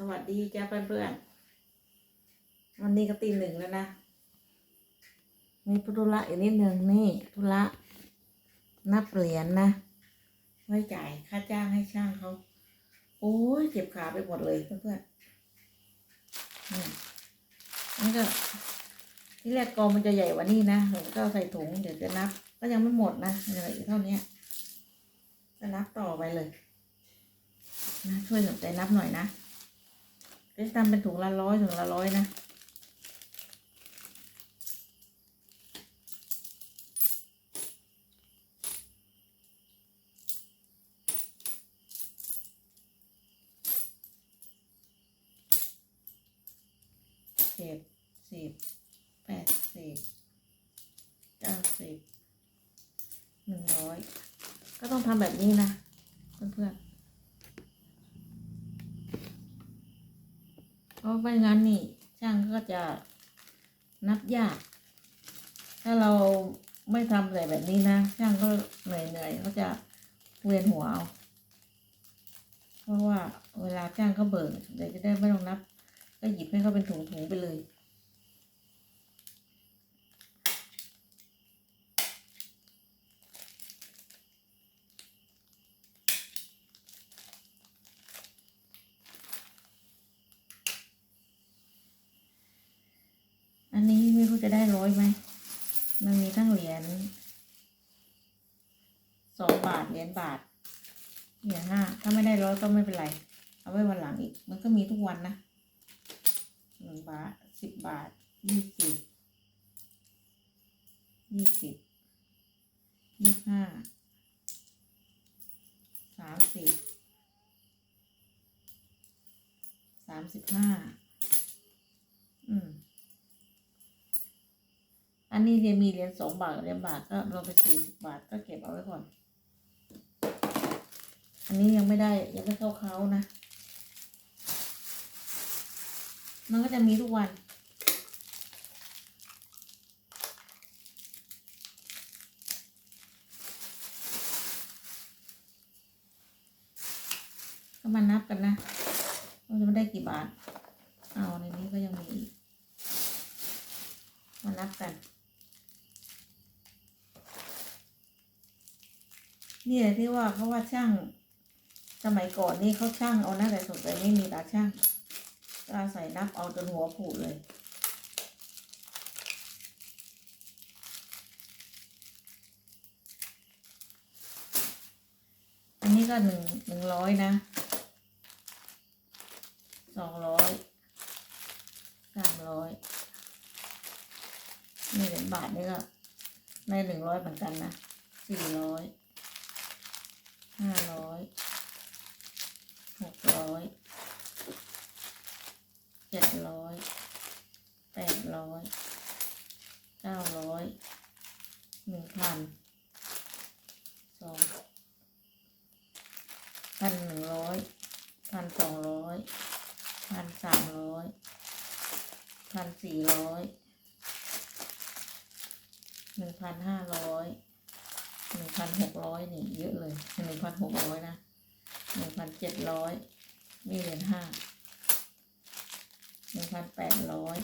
สวัสดีจ้าเพื่อนๆ วันนี้ก็ตีหนึ่งแล้วนะ มีธุระอีกนิดหนึ่งนี่ธุระนับเหรียญนะไว้จ่ายค่าจ้างให้ช่างเขา โอ้ยเจ็บขาไปหมดเลยเพื่อนๆนี่นี่ก็ที่แรกกองมันจะใหญ่กว่านี้นะผมก็ใส่ถุงเดี๋ยวจะนับ ก็ยังไม่หมดนะเหลืออีกเท่านี้จะนับต่อไปเลยนะช่วยสนใจนับหน่อยนะ จะทำเป็นถุงละร้อยถุงละร้อยนะเจ็ดสิบแปดสิบเก้าสิบหนึ่งร้อยก็ต้องทำแบบนี้นะ เพื่อนๆเพ ราะไม่งั้นนี่ช่างก็จะนับยาก ถ้าเราไม่ทำใส่แบบนี้นะ ช่างก็เหนื่อยเหนื่อยๆเขาจะเวียนหัวเอาเพราะว่าเวลาช่างเขาเบิกเดี๋ยวจะได้ไม่ต้องนับ ก็หยิบให้เขาเป็นถุงๆไปเลย อันนี้ไม่รู้ จะได้ร้อยไหม มันมีทั้งเหรียญสองบาทเหรียญบาท เหรียญห้าถ้าไม่ได้ร้อยก็ไม่เป็นไร เอาไว้วันหลังอีก มันก็มีทุกวันนะหนึ่งบาทสิบบาทยี่สิบยี่สิบยี่ห้าสามสิบสามสิบห้าอืม อันนี้เรียนมีเหรียญสองบาทเหรียญบาทก็รวมเป็นสี่สิบบาทก็เก็บเอาไว้ก่อน อันนี้ยังไม่ได้ยังไม่เข้าเขานะ มันก็จะมีทุกวันก็มานับกันนะว่าจะไม่ได้กี่บาท เอาในนี้ก็ยังมีอีก มานับกัน นี่แหละที่ว่าเขาว่าช่าง สมัยก่อนนี่เขาช่างเอาหน้าแต่สดเลยไม่มีตาช่างก็อาศัยนับเอาจนหัวผูเลย อันนี้ก็หนึ่งหนึ่งร้อยนะสองร้อยสามร้อยนี่เหรียญบาทนี่ก็ในหนึ่งร้อยเหมือนกันนะสี่ร้อย ห้าร้อยหกร้อยเจ็ดร้อยแปดร้อยเก้าร้อยหนึ่งพันสองพันหนึ่งร้อยพันสองร้อยพันสามร้อยพันสี่ร้อยหนึ่งพันห้าร้อย หนึ่งพันหกร้อยนี่เยอะเลยหนึ่งพันหกร้อยนะหนึ่งพันเจ็ดร้อยนี่เหรียญห้าหนึ่งพันแปดร้อย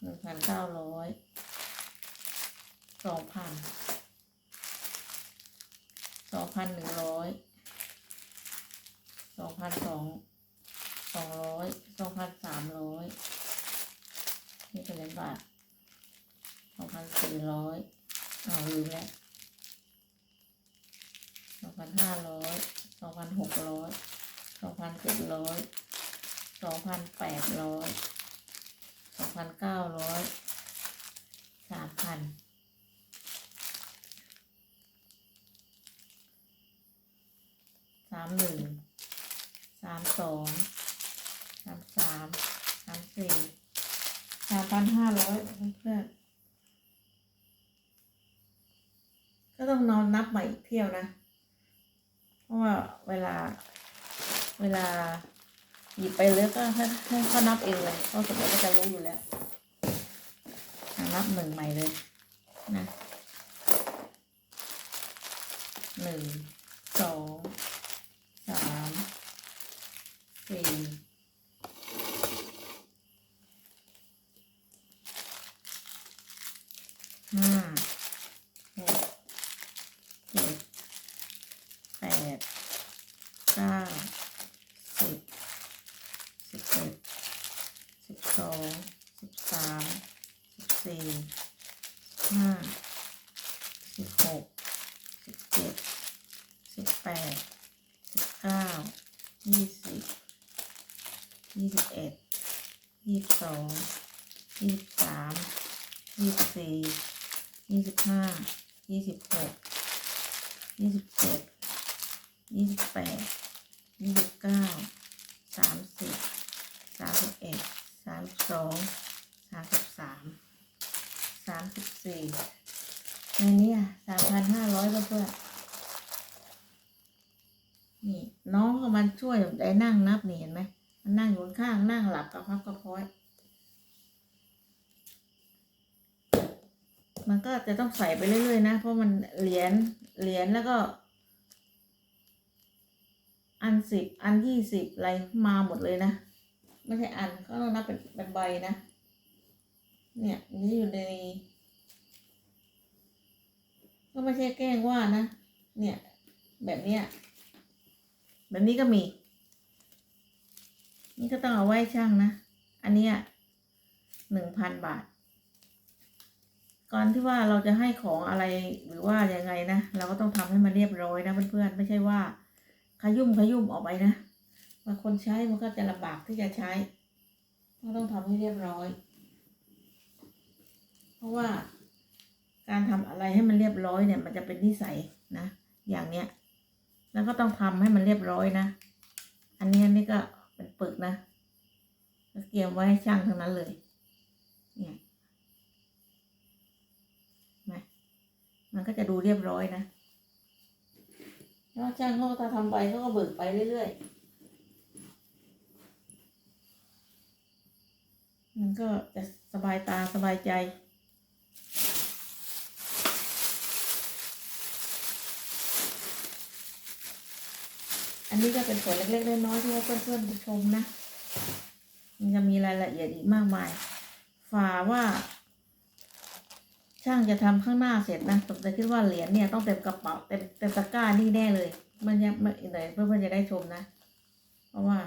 หนึ่งพันเก้าร้อยสองพันสองพันหนึ่งร้อยสองพันสองสองร้อยสองพันสามร้อยนี่เป็นเหรียญบาทสองพันสี่ร้อย อ้าลืมแล้วสองพันห้าร้อยสองพันหกร้อยสองพันเจ็ดร้อยสองพันแปดร้อยสองพันเก้าร้อยสามพันสามหนึ่งสามสองสามสามสามสี่สามพันห้าร้อยเพื่อนๆก็ต้องนอนนับใหม่อี กเที่ยวนะ เพราะว่าเวลาเวลาหยิบไปเลือกก็ให้ให้เขานับเองเลยเพราะสมมติก็จะรู้อยู่แล้วนับหนึ่งใหม่เลยนะหนึ่งสองสามสี่ ดเก้าสิบสิบเอ็ดสิบสองสิบสามสิบสี่ห้าสิบหกสิบเจ็ดสิบแปดสิบเก้ายี่สิบยี่สิบเอ็ดยี่สิบสองยี่สิบสามยี่สิบสี่ยี่สิบห้ายี่สิบหกยี่สิบเจ็ดยี่สิบแปด ยี่สิบเก้าสามสิบสามสิบเอ็ดสามสิบสองสามสิบสามสามสิบสี่ในนี้สามพันห้าร้อยเพื่อนนี่น้องก็มันช่วยได้นั่งนับนี่เห็นไหมมันนั่งอยู่ข้างนั่งหลับกับพับกระพ้อย มันก็จะต้องใส่ไปเรื่อยๆนะ เพราะมันเหรียญเหรียญแล้วก็ อันสิบอันยี่สิบอะไรมาหมดเลยนะ ไม่ใช่อันก็ต้องนับเป็นเป็นใบนะ เนี่ยนี่อยู่ใน ก็ไม่ใช่แกล้งว่านะ เนี่ย แบบเนี้ยแบบนี้ก็มี นี่ก็ต้องเอาไว้ช่างนะ อันเนี้ยหนึ่งพันบาท ก่อนที่ว่าเราจะให้ของอะไรหรือว่ายังไงนะ เราก็ต้องทำให้มันเรียบร้อยนะเพื่อนๆ ไม่ใช่ว่า ขยุ่มขยุ่มออกไปนะบางคนใช้มันก็จะลำบากที่จะใช้ก็ต้องทำให้เรียบร้อย เพราะว่าการทำอะไรให้มันเรียบร้อยเนี่ย มันจะเป็นนิสัยนะ อย่างเนี้ย แล้วก็ต้องทำให้มันเรียบร้อยนะ อันนี้นนี้ก็เป็นปึกนะเตรียมไว้ให้ช่างทั้งนั้นเลย เนี่ยนไหมมันก็จะดูเรียบร้อยนะ แล้วช่างเขาก็ทำไปเขาก็เบิกไปเรื่อยๆ มันก็จะสบายตาสบายใจ อันนี้ก็เป็นส่วนเล็กๆน้อยๆที่ให้เพื่อนๆชมนะ มันจะมีรายละเอียดอีกมากมาย ฝ่าว่า ช่างจะทำข้างหน้าเสร็จนะผมจะคิดว่าเหรียญเนี่ยต้องเต็มกระเป๋าเต็มเต็มตะกร้านี่แน่เลย มันยังไม่ไหนเพื่อนๆจะได้ชมนะ เพราะว่า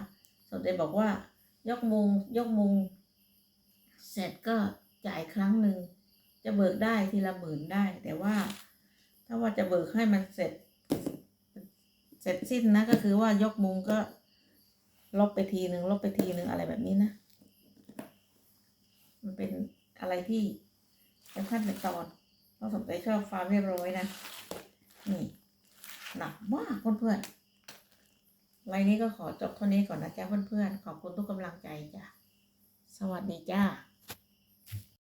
สมเด็จบอกว่ายกมุงยกมุงเสร็จก็จ่ายครั้งหนึ่งจะเบิกได้ทีละหมื่นได้ แต่ว่า ถ้าว่าจะเบิกให้มันเสร็จ เสร็จสิ้นนะก็คือว่ายกมุงก็ลบไปทีหนึ่งลบไปทีหนึ่งอะไรแบบนี้นะ มันเป็นอะไรที่ เป็นขั้นเป็นตอนต้องสนใจชอบความเรียบร้อยนะ นี่หนักมากเพื่อนๆไลน์นี้ก็ขอจบเท่านี้ก่อนนะจ๊ะเพื่อนๆ ขอบคุณทุกกำลังใจจ้ะ สวัสดีจ้า